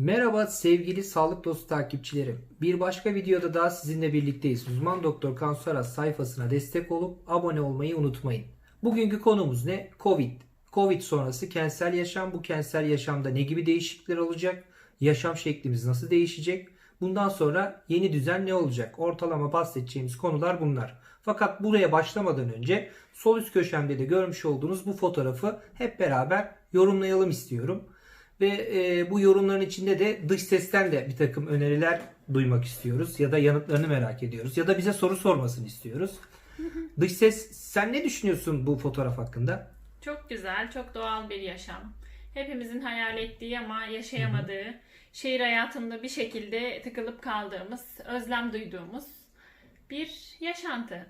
Merhaba sevgili sağlık dostu takipçilerim. Bir başka videoda daha sizinle birlikteyiz. Uzman Doktor Kansu Aras sayfasına destek olup abone olmayı unutmayın. Bugünkü konumuz ne? Covid. Covid sonrası kentsel yaşam. Bu kentsel yaşamda ne gibi değişiklikler olacak? Yaşam şeklimiz nasıl değişecek? Bundan sonra yeni düzen ne olacak? Ortalama bahsedeceğimiz konular bunlar. Fakat buraya başlamadan önce sol üst köşemde de görmüş olduğunuz bu fotoğrafı hep beraber yorumlayalım istiyorum. Ve e, bu yorumların içinde de dış sesten de bir takım öneriler duymak istiyoruz. Ya da yanıtlarını merak ediyoruz. Ya da bize soru sormasını istiyoruz. dış ses sen ne düşünüyorsun bu fotoğraf hakkında? Çok güzel, çok doğal bir yaşam. Hepimizin hayal ettiği ama yaşayamadığı, şehir hayatında bir şekilde tıkılıp kaldığımız, özlem duyduğumuz bir yaşantı.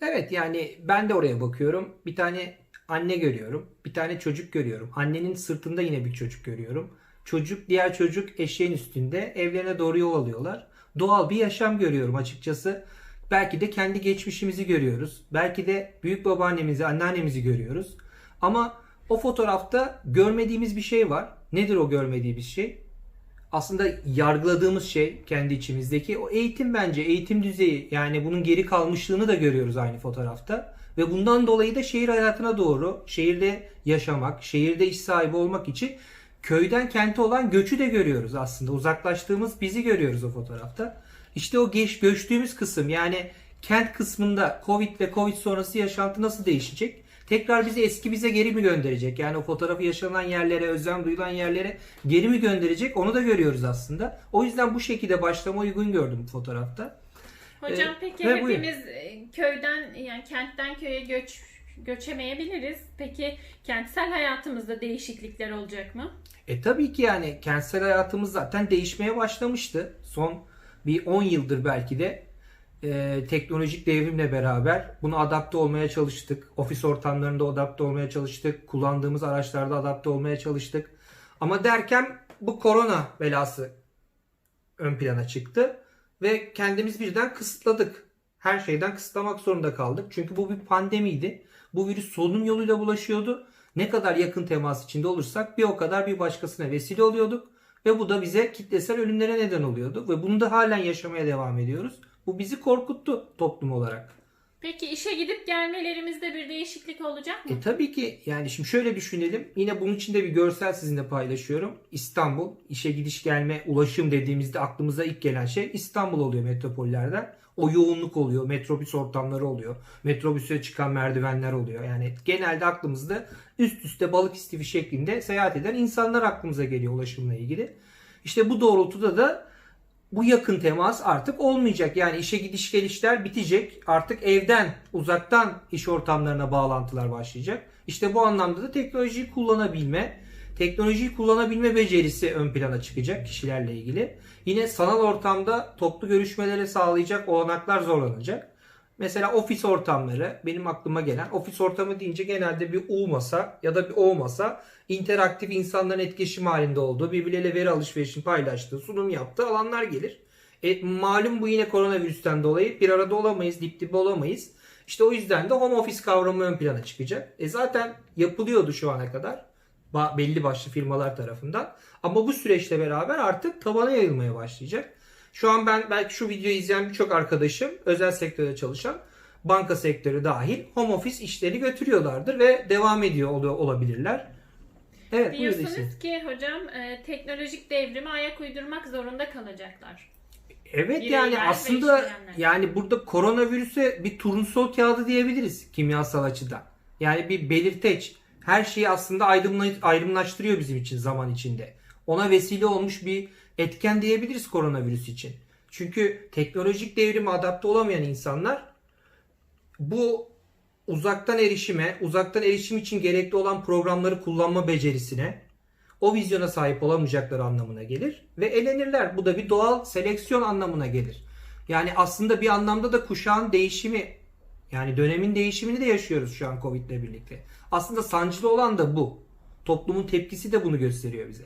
Evet yani ben de oraya bakıyorum. Bir tane anne görüyorum. Bir tane çocuk görüyorum. Annenin sırtında yine bir çocuk görüyorum. Çocuk, diğer çocuk eşeğin üstünde evlerine doğru yol alıyorlar. Doğal bir yaşam görüyorum açıkçası. Belki de kendi geçmişimizi görüyoruz. Belki de büyük babaannemizi, anneannemizi görüyoruz. Ama o fotoğrafta görmediğimiz bir şey var. Nedir o görmediğimiz şey? Aslında yargıladığımız şey kendi içimizdeki o eğitim bence eğitim düzeyi yani bunun geri kalmışlığını da görüyoruz aynı fotoğrafta ve bundan dolayı da şehir hayatına doğru şehirde yaşamak, şehirde iş sahibi olmak için köyden kente olan göçü de görüyoruz aslında. Uzaklaştığımız bizi görüyoruz o fotoğrafta. İşte o geç göçtüğümüz kısım yani kent kısmında Covid ve Covid sonrası yaşantı nasıl değişecek? Tekrar bizi eski bize geri mi gönderecek? Yani o fotoğrafı yaşanan yerlere, özlem duyulan yerlere geri mi gönderecek? Onu da görüyoruz aslında. O yüzden bu şekilde başlama uygun gördüm bu fotoğrafta. Hocam Ee, peki buyurun. hepimiz e, köyden yani kentten köye göç göçemeyebiliriz. Peki kentsel hayatımızda değişiklikler olacak mı? E tabii ki yani kentsel hayatımız zaten değişmeye başlamıştı. Son bir 10 yıldır belki de e, teknolojik devrimle beraber buna adapte olmaya çalıştık. Ofis ortamlarında adapte olmaya çalıştık. Kullandığımız araçlarda adapte olmaya çalıştık. Ama derken bu korona belası ön plana çıktı ve kendimiz birden kısıtladık. Her şeyden kısıtlamak zorunda kaldık. Çünkü bu bir pandemiydi. Bu virüs solunum yoluyla bulaşıyordu. Ne kadar yakın temas içinde olursak bir o kadar bir başkasına vesile oluyorduk. Ve bu da bize kitlesel ölümlere neden oluyordu. Ve bunu da halen yaşamaya devam ediyoruz. Bu bizi korkuttu toplum olarak. Peki işe gidip gelmelerimizde bir değişiklik olacak mı? E tabii ki yani şimdi şöyle düşünelim. Yine bunun için de bir görsel sizinle paylaşıyorum. İstanbul işe gidiş gelme ulaşım dediğimizde aklımıza ilk gelen şey İstanbul oluyor metropollerden. O yoğunluk oluyor. Metrobüs ortamları oluyor. Metrobüse çıkan merdivenler oluyor. Yani genelde aklımızda üst üste balık istifi şeklinde seyahat eden insanlar aklımıza geliyor ulaşımla ilgili. İşte bu doğrultuda da bu yakın temas artık olmayacak. Yani işe gidiş gelişler bitecek. Artık evden, uzaktan iş ortamlarına bağlantılar başlayacak. İşte bu anlamda da teknolojiyi kullanabilme, teknolojiyi kullanabilme becerisi ön plana çıkacak kişilerle ilgili. Yine sanal ortamda toplu görüşmeleri sağlayacak olanaklar zorlanacak. Mesela ofis ortamları benim aklıma gelen ofis ortamı deyince genelde bir U masa ya da bir O masa interaktif insanların etkileşim halinde olduğu birbirleriyle veri alışverişini paylaştığı sunum yaptığı alanlar gelir. E, malum bu yine koronavirüsten dolayı bir arada olamayız, dip dibe olamayız. İşte o yüzden de home office kavramı ön plana çıkacak. E zaten yapılıyordu şu ana kadar belli başlı firmalar tarafından. Ama bu süreçle beraber artık tabana yayılmaya başlayacak. Şu an ben belki şu videoyu izleyen birçok arkadaşım özel sektörde çalışan banka sektörü dahil home office işleri götürüyorlardır ve devam ediyor ol- olabilirler. Evet. Diyorsunuz ki hocam e, teknolojik devrime ayak uydurmak zorunda kalacaklar. Evet Bireyler yani aslında yani burada koronavirüse bir turnusol kağıdı diyebiliriz kimyasal açıdan. Yani bir belirteç. Her şeyi aslında ayrımlaştırıyor bizim için zaman içinde. Ona vesile olmuş bir etken diyebiliriz koronavirüs için. Çünkü teknolojik devrime adapte olamayan insanlar bu uzaktan erişime, uzaktan erişim için gerekli olan programları kullanma becerisine, o vizyona sahip olamayacakları anlamına gelir ve elenirler. Bu da bir doğal seleksiyon anlamına gelir. Yani aslında bir anlamda da kuşağın değişimi yani dönemin değişimini de yaşıyoruz şu an Covid ile birlikte. Aslında sancılı olan da bu. Toplumun tepkisi de bunu gösteriyor bize.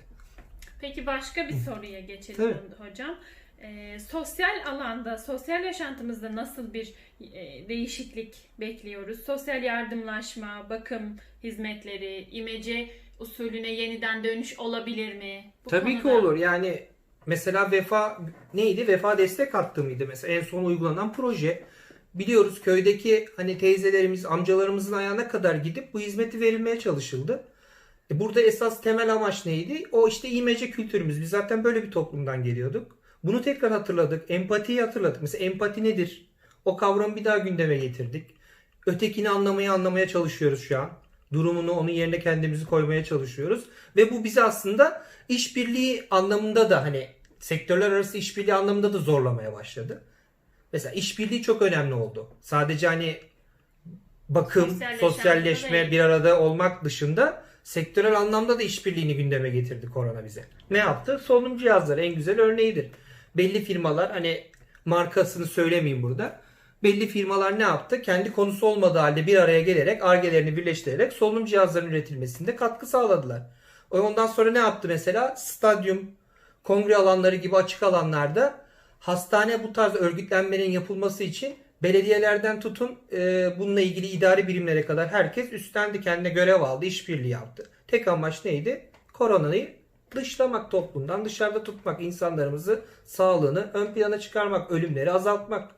Peki başka bir soruya geçelim Tabii. hocam. E, sosyal alanda, sosyal yaşantımızda nasıl bir e, değişiklik bekliyoruz? Sosyal yardımlaşma, bakım hizmetleri, imece usulüne yeniden dönüş olabilir mi? Bu Tabii ki konuda- olur. Yani mesela vefa neydi? Vefa destek hattı mıydı mesela en son uygulanan proje. Biliyoruz köydeki hani teyzelerimiz, amcalarımızın ayağına kadar gidip bu hizmeti verilmeye çalışıldı. E burada esas temel amaç neydi? O işte imece kültürümüz. Biz zaten böyle bir toplumdan geliyorduk. Bunu tekrar hatırladık. Empatiyi hatırladık. Mesela empati nedir? O kavramı bir daha gündeme getirdik. Ötekini anlamaya anlamaya çalışıyoruz şu an. Durumunu onun yerine kendimizi koymaya çalışıyoruz. Ve bu bizi aslında işbirliği anlamında da hani sektörler arası işbirliği anlamında da zorlamaya başladı. Mesela işbirliği çok önemli oldu. Sadece hani bakım, sosyalleşme, bir arada olmak dışında sektörel anlamda da işbirliğini gündeme getirdi korona bize. Ne yaptı? Solunum cihazları en güzel örneğidir. Belli firmalar hani markasını söylemeyeyim burada. Belli firmalar ne yaptı? Kendi konusu olmadığı halde bir araya gelerek, argelerini birleştirerek solunum cihazlarının üretilmesinde katkı sağladılar. Ondan sonra ne yaptı mesela? Stadyum, kongre alanları gibi açık alanlarda hastane bu tarz örgütlenmenin yapılması için belediyelerden tutun e, bununla ilgili idari birimlere kadar herkes üstlendi kendine görev aldı, işbirliği yaptı. Tek amaç neydi? Koronayı dışlamak toplumdan, dışarıda tutmak, insanlarımızı, sağlığını ön plana çıkarmak, ölümleri azaltmak.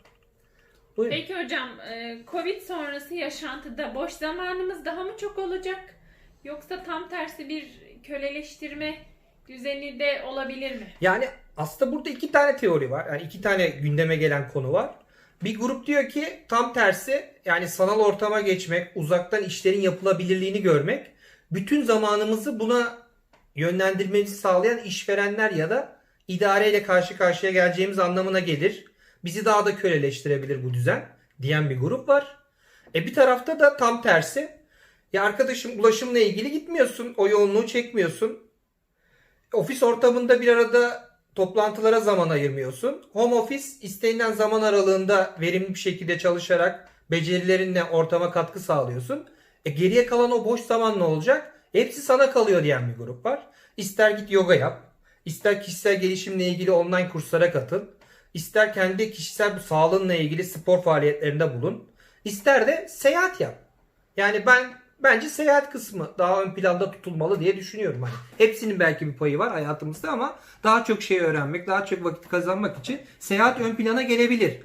Buyurun. Peki hocam, e, Covid sonrası yaşantıda boş zamanımız daha mı çok olacak? Yoksa tam tersi bir köleleştirme düzeni de olabilir mi? Yani aslında burada iki tane teori var. Yani iki tane gündeme gelen konu var. Bir grup diyor ki tam tersi yani sanal ortama geçmek, uzaktan işlerin yapılabilirliğini görmek, bütün zamanımızı buna yönlendirmemizi sağlayan işverenler ya da idareyle karşı karşıya geleceğimiz anlamına gelir. Bizi daha da köleleştirebilir bu düzen diyen bir grup var. E bir tarafta da tam tersi. Ya arkadaşım ulaşımla ilgili gitmiyorsun, o yoğunluğu çekmiyorsun. Ofis ortamında bir arada toplantılara zaman ayırmıyorsun. Home office istenilen zaman aralığında verimli bir şekilde çalışarak becerilerinle ortama katkı sağlıyorsun. E geriye kalan o boş zaman ne olacak? Hepsi sana kalıyor diyen bir grup var. İster git yoga yap, ister kişisel gelişimle ilgili online kurslara katıl, ister kendi kişisel sağlığınla ilgili spor faaliyetlerinde bulun, ister de seyahat yap. Yani ben bence seyahat kısmı daha ön planda tutulmalı diye düşünüyorum. Hani hepsinin belki bir payı var hayatımızda ama daha çok şey öğrenmek, daha çok vakit kazanmak için seyahat ön plana gelebilir.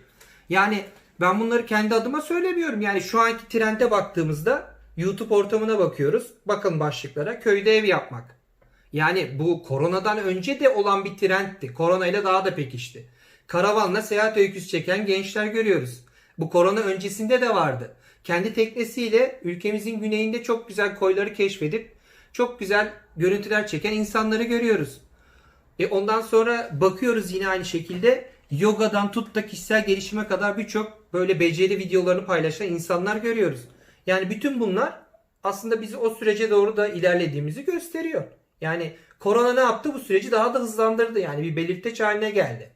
Yani ben bunları kendi adıma söylemiyorum. Yani şu anki trende baktığımızda YouTube ortamına bakıyoruz. Bakın başlıklara köyde ev yapmak. Yani bu koronadan önce de olan bir trendti. Korona ile daha da pekişti. Karavanla seyahat öyküsü çeken gençler görüyoruz. Bu korona öncesinde de vardı. Kendi teknesiyle ülkemizin güneyinde çok güzel koyları keşfedip çok güzel görüntüler çeken insanları görüyoruz. E ondan sonra bakıyoruz yine aynı şekilde yogadan tut da kişisel gelişime kadar birçok böyle beceri videolarını paylaşan insanlar görüyoruz. Yani bütün bunlar aslında bizi o sürece doğru da ilerlediğimizi gösteriyor. Yani korona ne yaptı? Bu süreci daha da hızlandırdı. Yani bir belirteç haline geldi.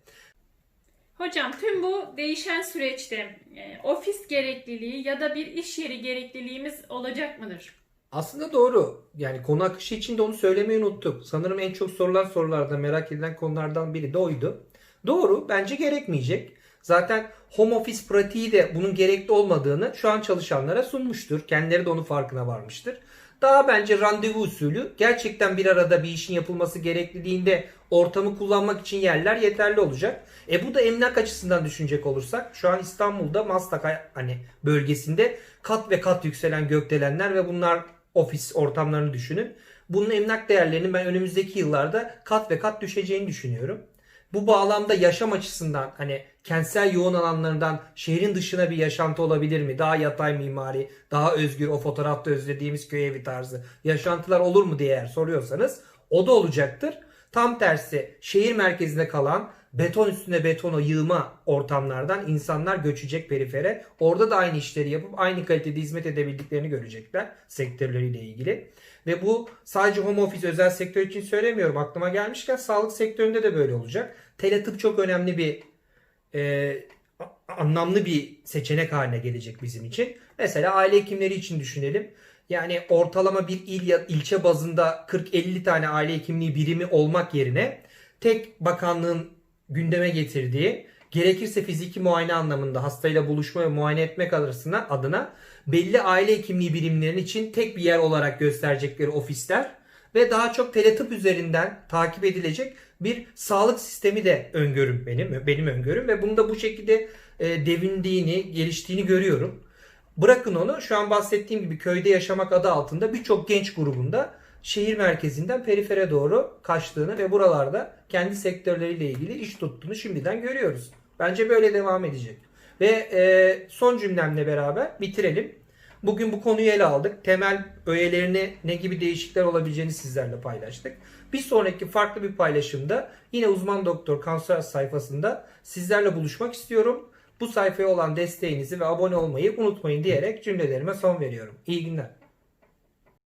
Hocam tüm bu değişen süreçte e, ofis gerekliliği ya da bir iş yeri gerekliliğimiz olacak mıdır? Aslında doğru. Yani konu akışı için de onu söylemeyi unuttuk. Sanırım en çok sorulan sorularda merak edilen konulardan biri de oydu. Doğru. Bence gerekmeyecek. Zaten home office pratiği de bunun gerekli olmadığını şu an çalışanlara sunmuştur. Kendileri de onun farkına varmıştır. Daha bence randevu usulü gerçekten bir arada bir işin yapılması gerekliliğinde ortamı kullanmak için yerler yeterli olacak. E bu da emlak açısından düşünecek olursak şu an İstanbul'da Maslak hani bölgesinde kat ve kat yükselen gökdelenler ve bunlar ofis ortamlarını düşünün. Bunun emlak değerlerinin ben önümüzdeki yıllarda kat ve kat düşeceğini düşünüyorum. Bu bağlamda yaşam açısından hani kentsel yoğun alanlarından şehrin dışına bir yaşantı olabilir mi? Daha yatay mimari, daha özgür o fotoğrafta özlediğimiz köy evi tarzı yaşantılar olur mu diye eğer soruyorsanız o da olacaktır. Tam tersi şehir merkezinde kalan beton üstüne betona yığma ortamlardan insanlar göçecek perifere. Orada da aynı işleri yapıp aynı kalitede hizmet edebildiklerini görecekler sektörleriyle ilgili. Ve bu sadece home office özel sektör için söylemiyorum. Aklıma gelmişken sağlık sektöründe de böyle olacak. Teletıp çok önemli bir e, anlamlı bir seçenek haline gelecek bizim için. Mesela aile hekimleri için düşünelim. Yani ortalama bir il ya ilçe bazında 40-50 tane aile hekimliği birimi olmak yerine tek bakanlığın gündeme getirdiği gerekirse fiziki muayene anlamında hastayla buluşma ve muayene etmek arasına adına belli aile hekimliği birimlerinin için tek bir yer olarak gösterecekleri ofisler ve daha çok teletıp üzerinden takip edilecek bir sağlık sistemi de öngörüm benim benim öngörüm ve bunu da bu şekilde e, devindiğini, geliştiğini görüyorum. Bırakın onu şu an bahsettiğim gibi köyde yaşamak adı altında birçok genç grubunda şehir merkezinden perifere doğru kaçtığını ve buralarda kendi sektörleriyle ilgili iş tuttuğunu şimdiden görüyoruz. Bence böyle devam edecek. Ve e, son cümlemle beraber bitirelim. Bugün bu konuyu ele aldık. Temel öğelerine ne gibi değişiklikler olabileceğini sizlerle paylaştık. Bir sonraki farklı bir paylaşımda yine uzman doktor kanser sayfasında sizlerle buluşmak istiyorum. Bu sayfaya olan desteğinizi ve abone olmayı unutmayın diyerek cümlelerime son veriyorum. İyi günler.